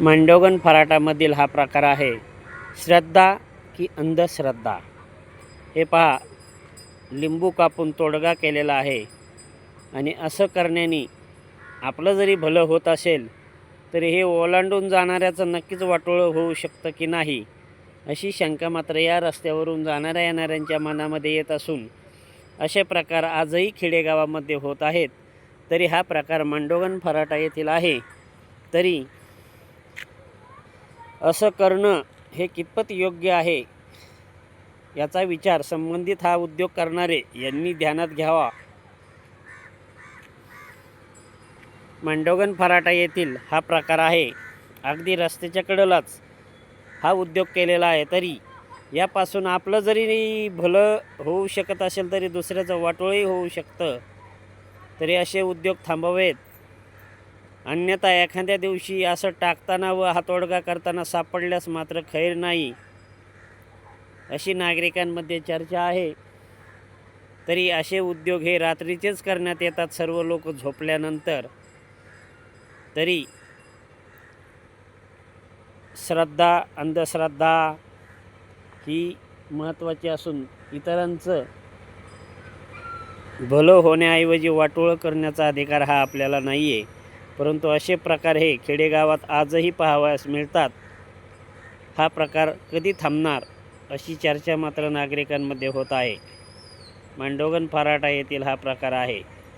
मांडोगन फराटामधील हा प्रकार आहे. श्रद्धा की अंधश्रद्धा. हे पहा लिंबू कापून तोडगा केलेला आहे. आणि असं करण्याने आपलं जरी भलं होत असेल तरी हे ओलांडून जाणाऱ्याचं नक्कीच वाटोळं होऊ शकतं की नाही अशी शंका मात्र या रस्त्यावरून जाणाऱ्या येणाऱ्यांच्या मनामध्ये येत असून असे प्रकार आजही खेडेगावामध्ये होत आहेत. तरी हा प्रकार मांडोगन फराटा येथील आहे. तरी असं करणं हे कितपत योग्य आहे? याचा विचार संबंधित हा उद्योग करणारे यांनी ध्यानात घ्यावा. मांडोगन फराटा येथील हा प्रकार आहे. अगदी रस्त्याच्या कडेलाच हा उद्योग केलेला आहे तरी यापासून आपलं जरी भलं होऊ शकत असेल तरी दुसऱ्याचं वाटोळही होऊ शकतं. तरी असे उद्योग थांबवेत. अन्यथा एखाद्या दिवशी असं टाकताना व हातोडगा करताना सापडल्यास मात्र खैर नाही. अशी नागरिकांमध्ये चर्चा आहे. तरी असे उद्योग हे रात्रीचेच करण्यात येतात सर्व लोक झोपल्यानंतर. तरी श्रद्धा अंधश्रद्धा ही महत्त्वाची असून इतरांचं भलं होण्याऐवजी वाटोळं करण्याचा अधिकार हा आपल्याला नाही आहे परंतु असे प्रकार हे खेडेगावात आजही पाहावयास मिळतात. हा प्रकार कधी थांबणार अशी चर्चा मात्र नागरिकांमध्ये होत आहे. मांडोगन फराटा येथील हा प्रकार आहे.